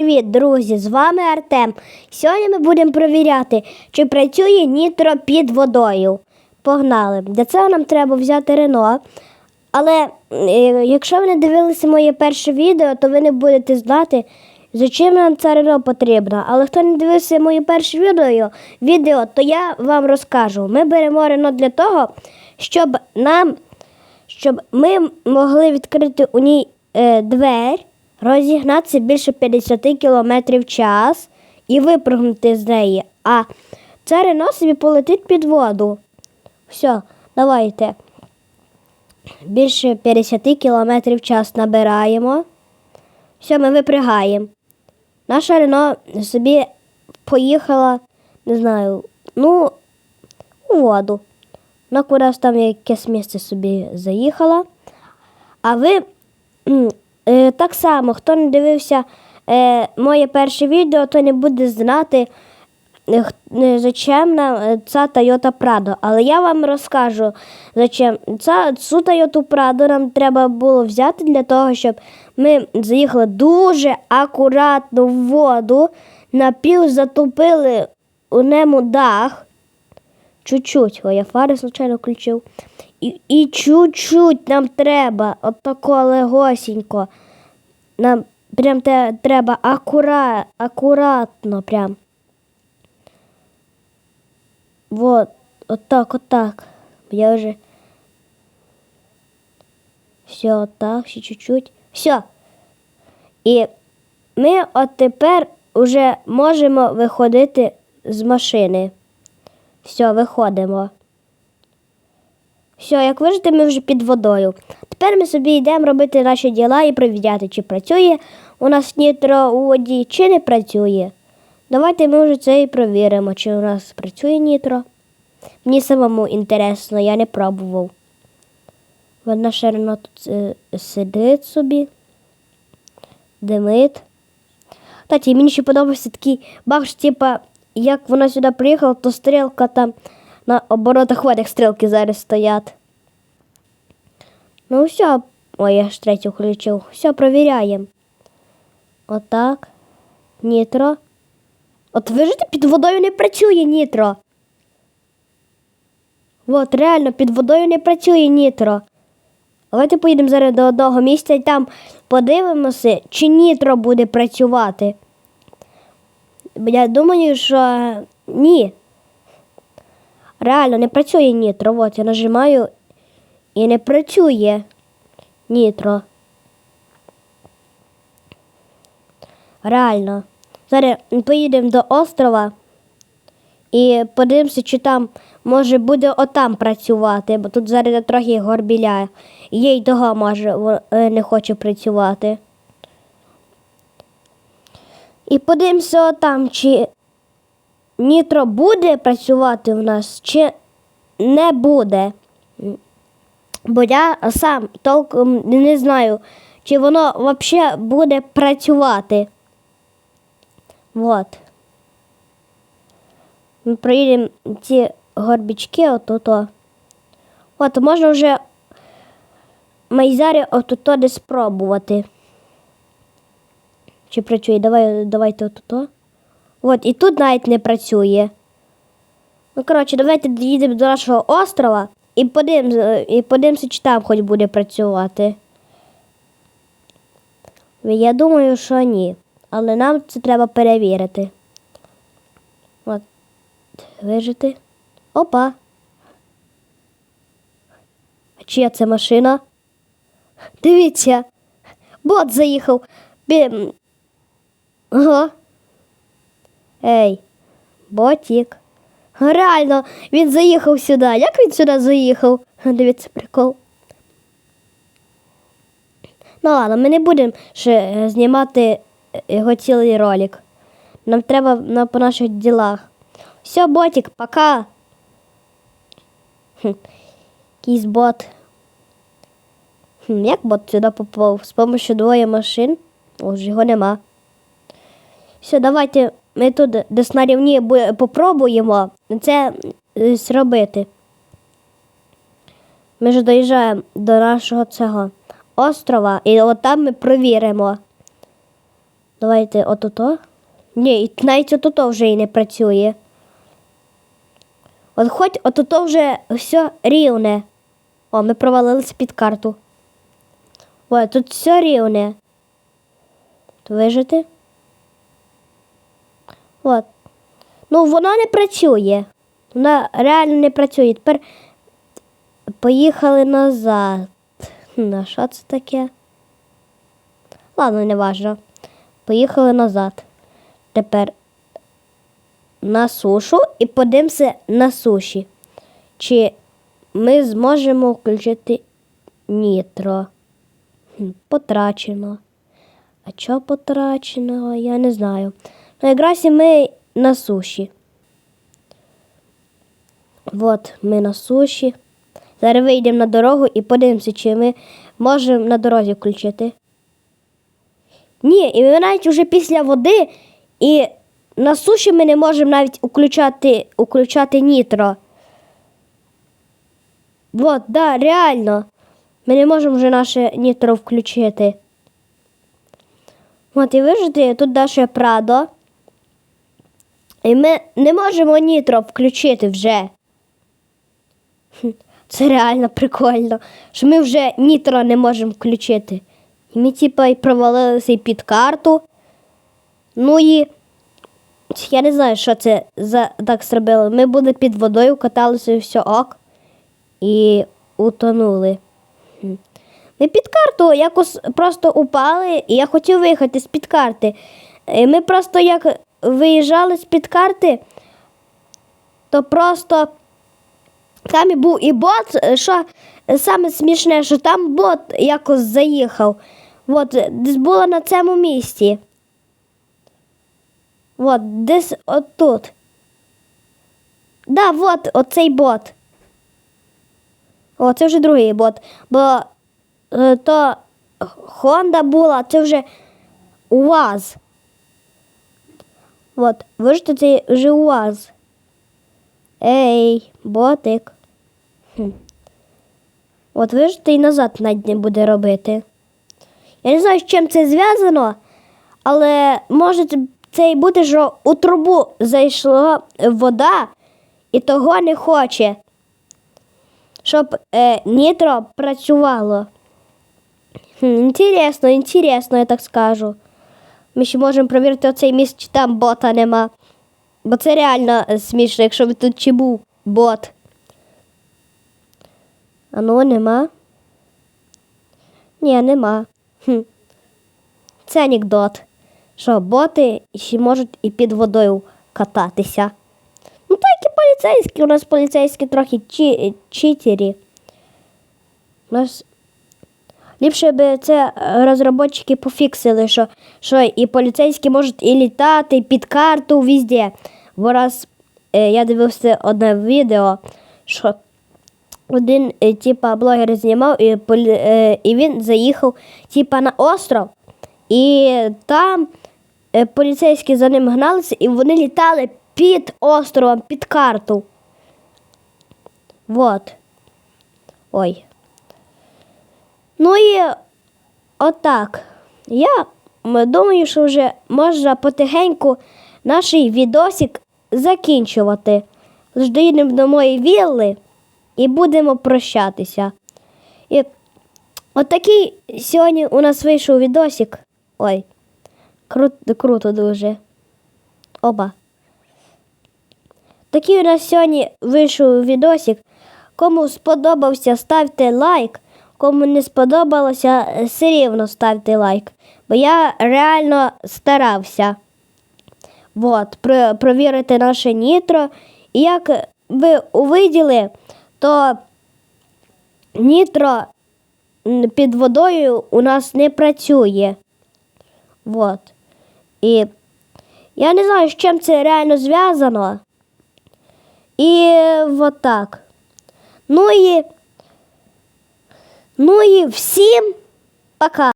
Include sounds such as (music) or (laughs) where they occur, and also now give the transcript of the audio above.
Привіт, друзі! З вами Артем. Сьогодні ми будемо перевіряти, чи працює нітро під водою. Погнали! Для цього нам треба взяти Рено. Але е, якщо ви не дивилися моє перше відео, то ви не будете знати, за чим нам це Рено потрібно. Але хто не дивився моє перше відео, відео, то я вам розкажу. Ми беремо Рено для того, щоб нам щоб ми могли відкрити у ній е, двері, розігнатися більше 50 км в час і випрыгнути з неї. А це Рено собі полетить під воду. Все, давайте. Більше 50 км в час набираємо. Все, ми випрягаємо. Наша Рено собі поїхала, не знаю, ну, у воду. Вона кудись там якесь місце собі заїхала. А ви е, так само, хто не дивився е, моє перше відео, то не буде знати, е, е, зачем нам е, ця Toyota Prado. Але я вам розкажу, зачем. Ця, цю Toyota Prado нам треба було взяти для того, щоб ми заїхали дуже акуратно в воду, напів затопили у ньому дах. Чуть-чуть. Ой, я фари случайно включив. І, чуть-чуть нам треба, от тако легосінько. Нам прям те, треба акура, акуратно прям. Вот, отак, отак. Я вже. Все, отак, ще чуть-чуть. Все. І ми от тепер вже можемо виходити з машини. Все, виходимо. Все, як вижите, ми вже під водою. Тепер ми собі йдемо робити наші діла і перевіряти, чи працює у нас нітро у воді, чи не працює. Давайте ми вже це і перевіримо, чи у нас працює нітро. Мені самому інтересно, я не пробував. Вона рано тут е, сидить собі, димить. Кстати, мені ще подобався такий бахш, типа, як вона сюди приїхала, то стрілка там на оборотах як стрілки зараз стоять. Ну все, ой, я ж третю включив. Все, провіряємо. Отак. Нітро. От вижите, під водою не працює нітро. От, реально, під водою не працює нітро. Давайте поїдемо зараз до одного місця і там подивимося, чи нітро буде працювати. Я думаю, що ні. Реально не працює нітро. От я нажимаю і не працює нітро. Реально. Зараз поїдемо до острова і подивимося, чи там може буде отам працювати, бо тут зараз трохи горбіляє. І їй того може е, не хоче працювати. І подивимося там, чи нітро буде працювати у нас, чи не буде. Бо я сам толком не знаю, чи воно взагалі буде працювати. Вот. Ми проїдемо ці горбічки отут. От можна вже майзарі отут десь спробувати. Чи працює? Давай, давайте отут. От, і тут навіть не працює. Ну, коротше, давайте доїдемо до нашого острова і подивимося, і подивимося, чи там хоч буде працювати. Я думаю, що ні. Але нам це треба перевірити. От. Вижити. Опа. А чия це машина? Дивіться. Бот заїхав. Бі... Ага. Ей, ботік. Реально, він заїхав сюди. Як він сюди заїхав? (laughs) Дивіться, прикол. Ну ладно, ми не будемо ще е, знімати е, його цілий ролик. Нам треба на, по наших ділах. Все, ботик, пока. (laughs) Хм, Якийсь бот. Як бот сюди попав? З допомогою двоє машин. О, його нема. Все, давайте ми тут десь на рівні бу- попробуємо це е, зробити. Ми ж доїжджаємо до нашого цього острова, і от там ми провіримо. Давайте отото. Ні, навіть отото вже і не працює. От хоч отото вже все рівне. О, ми провалилися під карту. Ой, тут все рівне. Вижити. От. Ну, воно не працює. Вона реально не працює. Тепер поїхали назад. На що це таке? Ладно, не важно. Поїхали назад. Тепер на сушу і подивимося на суші. Чи ми зможемо включити нітро? Потрачено. А що потрачено, я не знаю. І ми на суші. От ми на суші. Зараз вийдемо на дорогу і подивимося, чи ми можемо на дорозі включити. Ні, і ми навіть вже після води, і на суші ми не можемо навіть включати, включати нітро. От, да, реально. Ми не можемо вже наше нітро включити. От, і вижите, тут наше Прадо. І ми не можемо нітро включити вже. Це реально прикольно, що ми вже нітро не можемо включити. І ми, типа, і провалилися і під карту. Ну і я не знаю, що це за так зробили. Ми були під водою, каталися все ок. І утонули. Ми під карту якось просто упали, і я хотів виїхати з-під карти. І ми просто як виїжджали з-під карти, то просто там і був і бот, що саме смішне, що там бот якось заїхав. От, десь було на цьому місці. От, десь отут. Да, от оцей бот. О, це вже другий бот. Бо е, то Honda була, це вже УАЗ. От, бачите, це вже УАЗ. Ей, ботик. Хм. От бачите, і назад навіть не буде робити. Я не знаю, з чим це зв'язано, але може це- і буде, що у трубу зайшла вода і того не хоче, щоб е, нітро працювало. Хм, інтересно, інтересно, я так скажу. Ми ще можемо перевірити оцей міст, чи там бота нема. Бо це реально смішно, якщо б тут чи був бот. А ну, нема. Ні, нема. Хм. Це анекдот. Що боти ще можуть і під водою кататися. Ну, так і поліцейські. У нас поліцейські трохи чі- читері. У нас Ліпше би це е, розробники пофіксили, що, що і поліцейські можуть і літати, і під карту везде. Бо раз е, я дивився одне відео, що один е, типа блогер знімав, і, і він заїхав типа на остров, і там поліцейські за ним гналися, і вони літали під островом, під карту. Вот. Ой. Ну і отак. Я думаю, що вже можна потихеньку наш відосик закінчувати. Доїдемо до моєї вілли і будемо прощатися. І отакий сьогодні у нас вийшов відосик. Ой, круто, круто дуже. Оба. Такий у нас сьогодні вийшов відосик. Кому сподобався, ставте лайк. Кому не сподобалося, е, все рівно ставте лайк. Бо я реально старався. Вот, про, провірити наше нітро. І як ви увиділи, то нітро під водою у нас не працює. Вот. І я не знаю, з чим це реально зв'язано. І вот так. Ну і, ну і всім пока.